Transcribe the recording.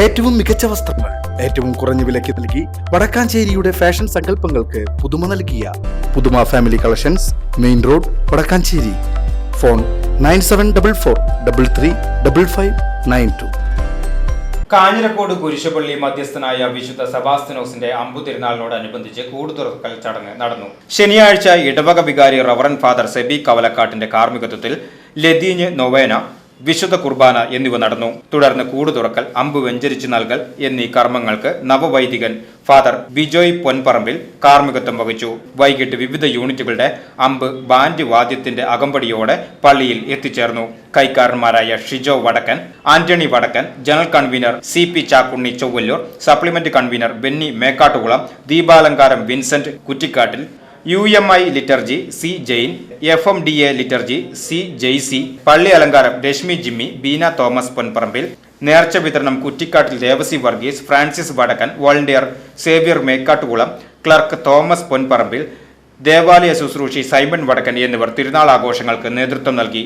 ഏറ്റവും മികച്ച വസ്ത്രങ്ങൾ ഏറ്റവും കുറഞ്ഞ വിലയ്ക്ക് നൽകി വടക്കാഞ്ചേരിയുടെ ഫാഷൻ സങ്കല്പങ്ങൾക്ക് പുതുമ നൽകിയ പുതുമ family collections main road Vadakkanchery. Phone nine seven double four double three double five nine two. Kanjirakkode കുരിശുപള്ളി മധ്യസ്ഥനായ വിശുദ്ധ സെബാസ്തിനോസിന്റെ അമ്പു തിരുനാളിനോടനുബന്ധിച്ച് കൂടുതുറക്കൽ ചടങ്ങ് നടന്നു. ശനിയാഴ്ച ഇടവക വികാരി റവറൻ ഫാദർ സെബി കവലക്കാട്ടിന്റെ കാർമ്മികത്വത്തിൽ ലതീഞ്ഞ് നൊവേന വിശുദ്ധ കുർബാന എന്നിവ നടന്നു. തുടർന്ന് കൂട് തുറക്കൽ അമ്പ് വെഞ്ചരിച്ചു നൽകൽ എന്നീ കർമ്മങ്ങൾക്ക് നവവൈദികൻ ഫാദർ ബിജോയ് പൊൻപറമ്പിൽ കാർമ്മികത്വം വഹിച്ചു. വൈകിട്ട് വിവിധ യൂണിറ്റുകളുടെ അമ്പ് ബാൻഡ് വാദ്യത്തിന്റെ അകമ്പടിയോടെ പള്ളിയിൽ എത്തിച്ചേർന്നു. കൈക്കാരന്മാരായ Shijo Vadakkan Antony Vadakkan general convener C P Chakkunni Chowalloor supplement convener Benny Mekkattukulam ദീപാലങ്കാരം Vincent Kuttikkattil U M I liturgy C Jain F M D A liturgy C Jaisy പള്ളി അലങ്കാരം രശ്മി ജിമ്മി ബീന തോമസ് പൊൻപറമ്പിൽ നേർച്ച വിതരണം കുറ്റിക്കാട്ടിൽ ദേവസി വർഗീസ് ഫ്രാൻസിസ് വടക്കൻ വോളണ്ടിയർ സേവ്യർ മേക്കാട്ടുകുളം ക്ലർക്ക് തോമസ് പൊൻപറമ്പിൽ ദേവാലയ ശുശ്രൂഷി Simon വടക്കൻ എന്നിവർ തിരുനാൾ ആഘോഷങ്ങൾക്ക് നേതൃത്വം നൽകി.